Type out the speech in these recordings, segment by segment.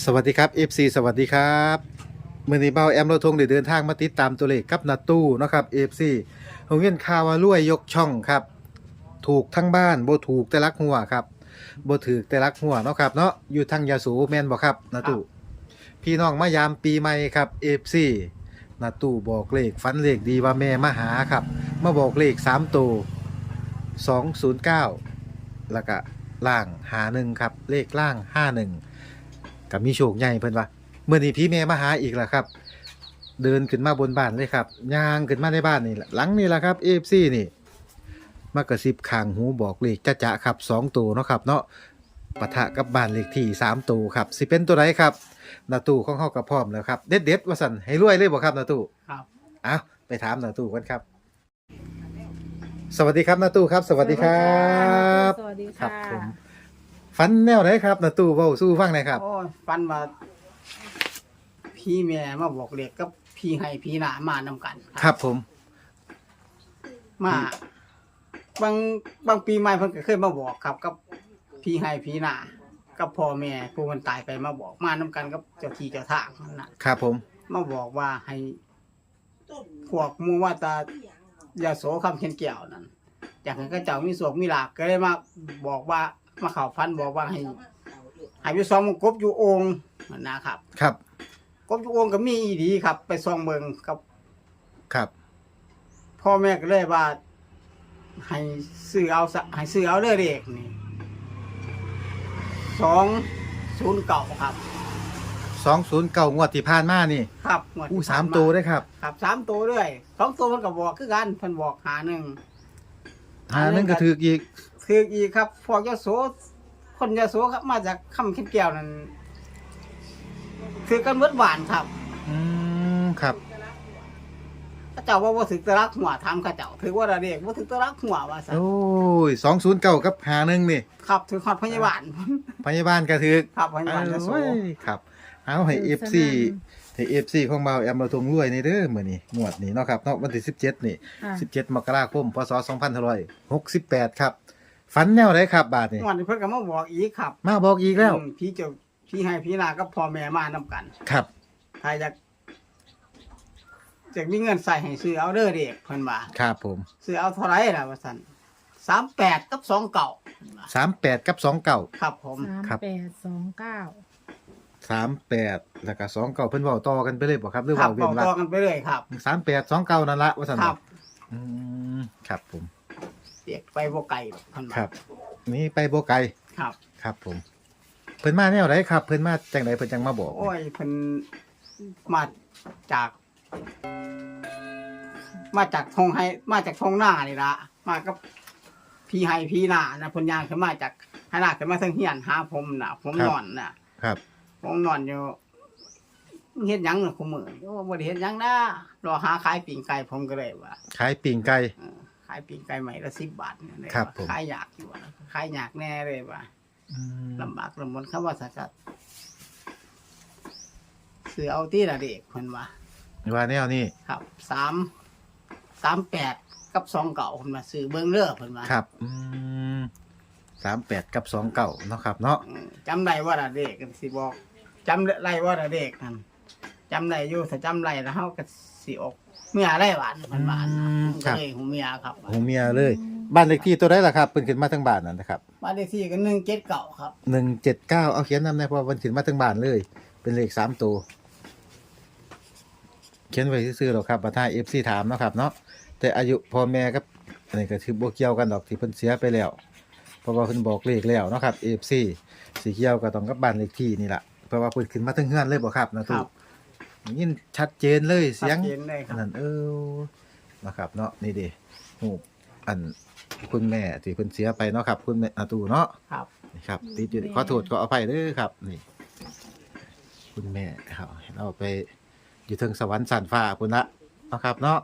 สวัสดีครับ FC สวัสดีครับมื่อนี้เบาแอมโรทงได้เดินทางมาติดตามตัวเลขกับนาตู้นะครับ FC โรงเรียนคาวารวยยกช่องครับ ถูกทั้งบ้านบ่ถูกแต่ลักหัวครับบ่ถูกแต่ลักหัวเนาะครับเนาะอยู่ทางยาสูแม่นบ่ครับนาตู้พี่น้องมายามปีใหม่ครับ FC นาตู้บอกเลขฝันเลขดีว่าแม่มาหาครับมาบอกเลข3ตัว209 แล้วก็ล่างหาหนึ่งครับเลขล่างห้าหนึ่ง กับมีโชคใหญ่เพิ่นว่าเมื่อนี้พี่แม่มาหาอีกแล้วครับ เดินขึ้นมาบนบ้านเลยครับย่างขึ้นมาในบ้านนี่ล่ะหลังนี่แหละครับเอฟซีนี่มากระซิบข้างหูบอกเลขจะจะครับสองตัวเนาะครับเนาะปะทะกับบ้านเลขที่สามตัวครับสิเป็นตัวไหนครับนาตู้ของเขากับพร้อมแล้วครับเด็ดเด็ดๆว่าสันให้รวยเลยบ่ครับนาตู้ ครับ เอาไปถามนาตู้กันครับ สวัสดีครับนาตู้ครับ สวัสดีครับ สวัสดีครัค่ะ บผม ฟันแนวไหนครับนาตู้เว้าสู้ฟังหน่อยครับ โอ้ยฟันว่าพี่แม่มาบอกเด็กกับพี่ให้พี่หนามานำกันครับผม มาบางบางปีใหม่เพิ่นก็เคยมาบอกครับ กับพี่ให้พี่หนากับพ่อแม่ผู้มันตายไปมาบอกมานำกันกับเจ้าที่เจ้าทางนั่นน่ะ ครับผม มาบอกว่าให้พวกหมูว่าตายาโสคำเขียนเกี่ยวนั่นอยากให้กระเจ้ามีโศกมีลาภก็เลยมาบอกว่า มาเข่าฟันบอกว่าให้ให้ไปซองกบอยู่องค์นั่นนะครับ ครับ กบอยู่องค์ก็มีอีดีครับ ไปซองเบิงกับ ครับ พ่อแม่ก็เลยว่าให้ซื้อเอาซะให้ซื้อเอาเด้อเด็กนี่สองศูนย์เก่าครับ สองศูนย์เก้างวดที่ผ่านมานี่ครับงวดอู้ที่สามผ่นตัวได้ครับครับสามตัวด้วยสองตัวมันก็บอกคือกันเพิ่นบอกหาหนึ่ง หาหนึงก็ถืออีก คืออีกครับพวกยโสคนยโสครับ มาจากคำเข็นแก้วนั่นคือกันเบิดหวานครับอืมครับพระเจ้าว่าว่าถึงตะลักหัวทำข้าเจ้าถือว่าระเด็กว่าถึงตะลักหัวว่าซะโอ้ยสองศูนย์เก้ากับหาหนึ่งนี่ครับถือขอดพยาบาลพยาบาลก็ถือครับพยาบาลยโสเอ้ยครับ เอาให้เอฟซีให้เอฟซีของเบาแอมเราทงรวยในเด้อมื้อนี้งวดนี้เนาะครับเนาะวันที่สิบเจ็ดนี่อะสิบเจ็ดมกราคมพศสองพันหกสิบแปดครับ ฝันแนวไหนครับ บาทนี่งวันนี้เพิ่นก็มาบอกอีกครับมาบอกอีกแล้ว อืมพี่เจ้าพี่ให้พี่นากับพ่อแม่มานํกันครับถ้าอยากอยากมีเงินใส่ให้ซื้อเอาเด้อเด็กเพิ่นว่าครับผมซื้อเอาเท่าไหร่ล่ะว่าซั่น38กับ2เก่าเพิ่นว่าสามแปดกับสองเก้า ครับผม สามครับ แปดสองเก้าสามแปดแล้วก็สองเก้าเพิ่นเว้าต่อกันไปเลยบ่ครับหรือครัเว้าบเว้ต่อนละต่อกันไปเลยครับสามแปดสองเก้านั่นละว่าสันครับ อืมครับผม เด็กไปบ่ไกลหรอกเพิ่นว่าครับ นี่ไปโบไกลครับ ครับผม เพิ่นมาแนวไหนครับ เพิ่นมาจังไดเพิ่นจังมาบอกโอ้ยเพิ่นมาจาก มาจากทงไฮมาจากทงหน้านี่ละมากับพี่ไฮพี่หน้านะเพิ่นย่างขึ้นมาจากให้หน้าขึ้นมาทางเฮียนหาผมน่ะ ผมนอนน่ะ ครับ ผมนอนอยู่เฮ็ดหยังน่ะคุมื้อโอ้บ่ได้เฮ็ดหยังนะรอหาขายปิ้งไก่ผมก็เลยว่าขายปิ่งไก่เออขายปิ้งไก่ใหม่ละ10บาทเนี่ยเลยครับว่าผม ขายยากอยู่ว่าขายยากแน่เลยว่าอืมลำบากลำบนคำว่าสักัดซื้อเอาที่ละเด็กเพิ่นว่า ว่าแนวนี้ครับสามสามแปดกับสองเก่าเพิ่นมาซื้อเบิ่งเด้อเพิ่นว่าครับอืมสามแปดกับสองเก้าเนาะครับ เนาะ อืมจำได้ว่าละเด็กกันสิบอกจำได้ว่าละเด็กนั่น จำได้อยู่ถ้าจำได้แล้วเฮาก็สิออกเมียได้หวานมันหวานอืมผมคก็รับ เลยหูเมียครับหูเมียเลย บ้านเลขที่ตัวได้ล่ะครับเพิ่นขึ้นมาทั้งบ้านนั่นนะครับบ้านเลขที่ก็หนึ่งเจ็ดเก่าครับหนึ่งเจ็ดเก้าเอาเขียนนำในเพราะว่าเพิ่นขึ้นมาทั้งบ้านเลย เป็นเลขสามตัวเขียนไว้ซื่อๆหรอกครับประธานเอฟซีถามเนาะครับเนาะแต่อายุพ่อแม่กับอันนี้ก็ถือบ่เกี่ยวกันดอกที่เพิ่นเสียไปแล้ว เพราะว่าเพิ่นบอกเลขแล้วเนาะครับ FC สีเขียวก็ต้องกับบ้านเลขที่นี่ล่ะเพราะว่าเพิ่นขึ้นมาทั้งเฮือนเลยบ่ครับนะคทุรักบ ยินชัดเจนเลยเสียงชัดเจนเลยคอัรันบนั้นเออนะครับ เนาะนี่เด้ฮูปอันคุณแม่ที่เพิ่นเสียไปเนาะครับ คุณแม่อาตูเนาะ ครับ นี่ครับติดอยู่ขอโทษขออภัยเด้อครับ นี่ คุณแม่ครับเราไปอยู่ถึงสวรรค์สันฟ้าพุ่นละเนาะครับ เนาะ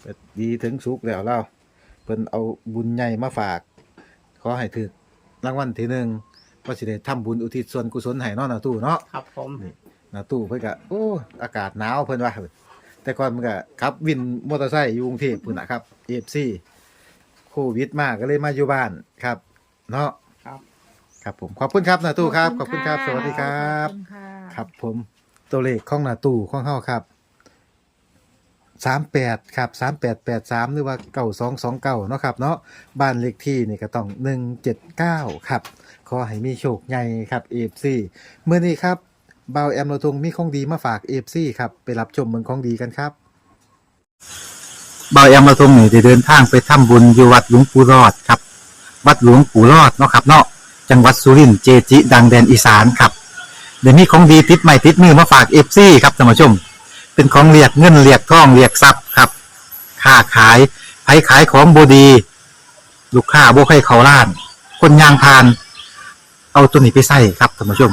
เปิดดีถึงสุขแล้วเราเพิ่นเอาบุญใหญ่มาฝาก ขอให้ถึกรางวัลที่หนึ่งก็สิได้ทำบุญอุทิศส่วนกุศลให้เนาะนาตู้เนาะ ครับผม นี่ นาตู้เพิ่นก็โอ้อากาศหนาวเพิ่นว่าแต่ก่อนมันก็ขับวินมอเตอร์ไซค์อยู่กรุงเทพพุ่นน่ะครับ FC โควิดมาก็เลยมาอยู่บ้านครับ เนาะครับ ครับผมขอบคุณครับนาตู้ครับขอบคุณครับ สวัสดีครับ ขอณค่ะครับผมตัวเลขของนาตู้ของเฮาครับ38ครับ3883หรือว่า9229เนาะครับเนาะบ้านเลขที่นี่ก็ต้อง179ครับ ขอให้มีโชคใหญ่ครับ FC เมื่อนี้ครับเบาแอมโลทงมีของดีมาฝาก FC ครับไปรับชมเมืองของดีกันครับเบาแอมมาทงนี่ได้เดินทางไปทำบุญอยู่วัดหลวงปู่รอดครับ วัดหลวงปู่รอดเนาะครับเนาะจังหวัดสุรินทร์เจจิ ดังแดนอีสานครับเดี๋ยวนี้ของดีติดใหม่ติดมือมาฝากเอฟซีครับท่านผู้ชม เป็นของเรียกเงินเรียกทองเรียกทรัพย์ครับค้าขายไผขายของบดี ลูกค้าบ่ให้เขาล้าน คนยางพาน เอาตัวนี้ไปใส่ครับท่านผู้ชม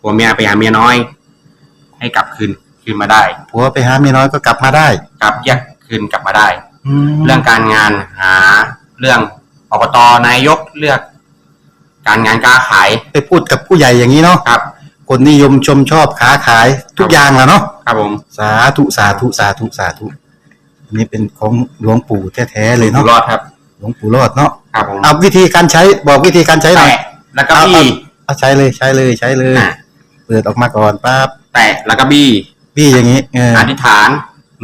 ผัวเมียไปหาเมียน้อย ให้กลับคืนคืนมาได้ ผัวไปหาเมียน้อยก็กลับมาได้ กลับแยกคืนกลับมาได้แล้เรื่วองการงานหาเรื่องอบตนายกเลือก การงานการขายไปพูดกับผู้ใหญ่อย่างนี้เนาะครับ คนนิยมชมชอบค้าขายทุกอย่างแหล้วเนาะครับผมสาธุสาธุสาธุสาธุอันนี้เป็นของหลวงปู่แท้ๆเลยอยู่เนาะรอดครับ หลวงปู่รอดเนาะครับผมเอาวิธีการใช้บอกวิธีการใช้หน่อย แตะแล้วก็บี้ เอาใช้เลยใช้เลยใช้เลย อะ เปิดออกมาก่อนปั๊บแตะแล้วก็บี้พี่อย่างนี้เอออธิษฐาน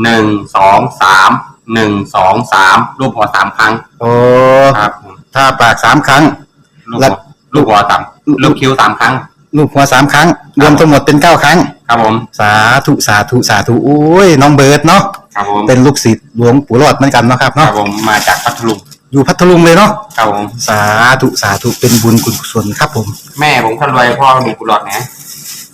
หนึ่งสองสามหนึ่งสองสามรูปหัวสามครั้งโอ้ครับผมถ้าปากสามครั้ง ลูกแล้หัวว ลูกหัวต่ำลูกคิ้วสามครั้ง ลูกหัวสามครั้ง รวมทั้งหมดเป็นเก้าครั้ง ครับผมสาธุสาธุสาธุโอ้ยน้องเบิร์ดเนาะครับผมเป็นลูกศิษย์หลวงปู่รอดเหมือนกันเนาะครับครัเนาะบผมมาจากพัทลุงอยู่พัทลุงเลยเนาะครับผมสาธุสาธุเป็นบุญคุณกุศลครับผม แม่ผมคนรวยพ่อมีกุหลาบนะ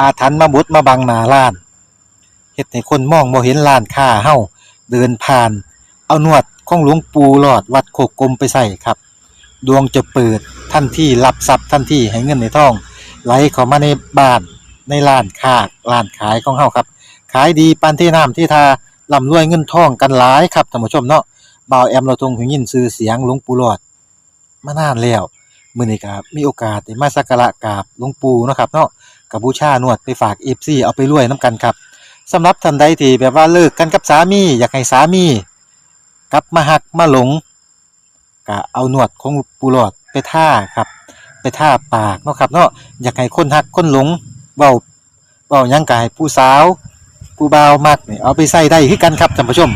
อาถรรพ์มาบดมาบังหน้าร้านเฮ็ดให้คนมองบ่เห็นร้านค้าเฮาเดินผ่าน เอานวดของหลวงปู่หลอดวัดโคกกลมไปใส่ครับ ดวงจะเปิดทันที่รับทรัพย์ทันที่ให้เงินในท้อง ไหลเข้ามาในบ้านในร้านค้าร้านขายของเฮาครับ ขายดีปานที่น้ำที่ทาร่ำรวยเงินทองกันหลายครับท่านผู้ชมเนาะบ่าวแอมเราทรงหูยินชื่อเสียงหลวงปู่หลอดมานานแล้วมื้อนี้ก็มีโอกาสได้มาสักการะกราบหลวงปู่เนาะครับเนาะ กับบูชานวดไปฝาก FC เอาไปรวยนํกันครับสำหรับท่านใดที่แบบว่าเลิกกันกับสามีอยากให้สามีกลับมาหักมาหลงก็เอาหนวดของปูหลอดไปท่าครับ ไปท่าปากเนาะครับเนาะอยากให้คนหักคนหลงเบาเบายังกายผู้สาวผู้บ่าวมักนี่เอาไปใส่ได้คือกันครับท่านผู้ชม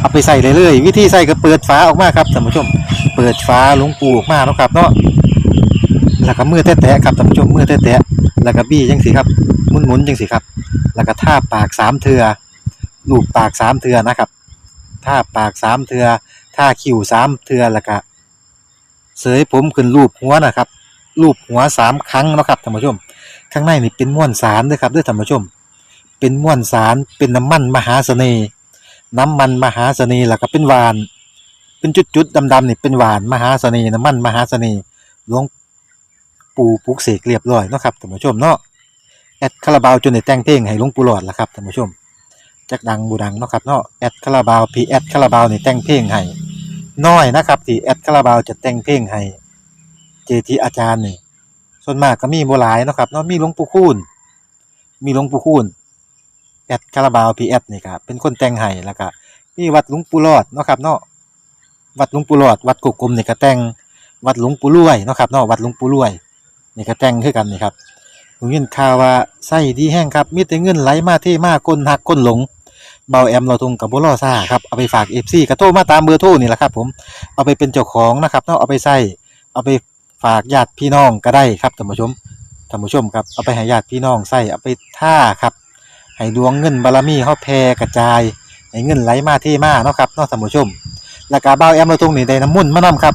เอาไปใส่เลยเลยวิธีใส่ก็เปิดฝาออกมาครับท่านผู้ชม เปิดฝาหลวงปูออกมาเนาะครับเนาะ แล้วก็มือแตะๆครับท่านผู้ชมมือแตะๆแล้วก็บี้จังสิครับหมุนๆจังสิครับ แล้วก็ท่าปากสามเทือลูบปากสามเทือนะครับท่าปากสามเทือท่าคิ้วสามเทือแล้วก็เสยผมขึ้นรูปหัวนะครับรูปหัวสามครั้งนะครับท่านผู้ชม ข้างในนี่เป็นม้วนสารด้วยครับด้วยท่านผู้ชม เป็นม้วนสารเป็นน้ำมันมหาเสน่ห์น้ำมันมหาเสน่ห์แล้วก็เป็นหวาน เป็นจุดๆดำๆนี่เป็นหวานมหาเสน่ห์น้ำมันมหาเสน่ห์หลวง ปูปลุกเสกเรียบร้อยเนาะครับท่านผู้ชมเนาะแอดคาราบาวจนได้แต่งเพลงให้หลวงปู่หลอดละครับท่านผู้ชมจักดังบูดังเนาะครับเนาะแอดคาราบาวพีแอดคาราบาวนี่แต่งเพลงให้น้อยนะครับที่แอดคาราบาวจะแต่งเพลงให้เจทีอาจารย์นี่ส่วนมากก็มีบ่หลายเนาะครับเนาะมีหลวงปู่คูณมีหลวงปู่คูณแอดคาราบาวพีแอดนี่ครับเป็นคนแต่งให้แล้วก็มีวัดหลวงปู่รอดเนาะครับเนาะวัดหลวงปู่รอดวัดกุกกลมนี่ก็แต่งวัดหลวงปู่รวยเนาะครับเนาะวัดหลวงปู่รวย นี่ก็แต่งคือกันนี่ครับผมยินข่าวว่าไส้ดีแห้งครับมีแต่เงินไหลมาเทมาก้นหักก้นหลงเบาแอมเราทงกับบุรอซ่าครับเอาไปฝากเอฟซีกระโทรมาตามเบอร์โทรนี่แหละครับ ผมเอาไปเป็นเจ้าของนะครับเนาะเอาไปใส่เอาไปฝากญาติพี่น้องก็ได้ครับท่านผู้ชมท่านผู้ชมครับเอาไปให้ญาติพี่น้องใส่เอาไปท่าครับให้ดวงเงินบารมีเฮาแผ่กระจายให้เงินไหลมาเที่มาเนาะครับเนาะท่านผู้ชมแล้วก็บ่าแอมเราตรงนี้ได้น้ำมุ่นมานํครับ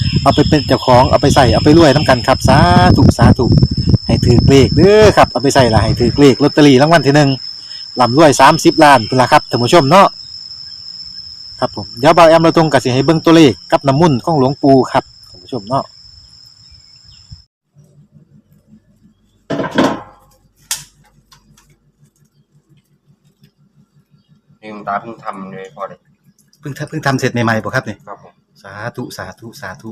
เอาไปเป็นเจ้าของเอาไปใส่เอาไปรวยนํกันครับสาธุสาธุให้ถือเลขเด้อครับเอาไปใส่ละให้ถือเลขลอตเตอรี่รางวัลที่หนึ่งลำรวย30ล้านพุ่นละครับท่านผู้ชมเนาะครับผมเดี๋ยวเบาแอมเราตรงก็สิให้เบิ่งตัวเลขกับน้ำมุ่นต์ของหลวงปู่ครับท่านผู้ชมเนาะนี่คุณตาเพิ่งทำเลยพอเลยเพิ่งทำเพิ่งทำเสร็จใหม่ๆบ่ครับนี่ครับผม สาธุสาธุสาธุ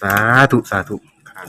สาธุสาธุครับ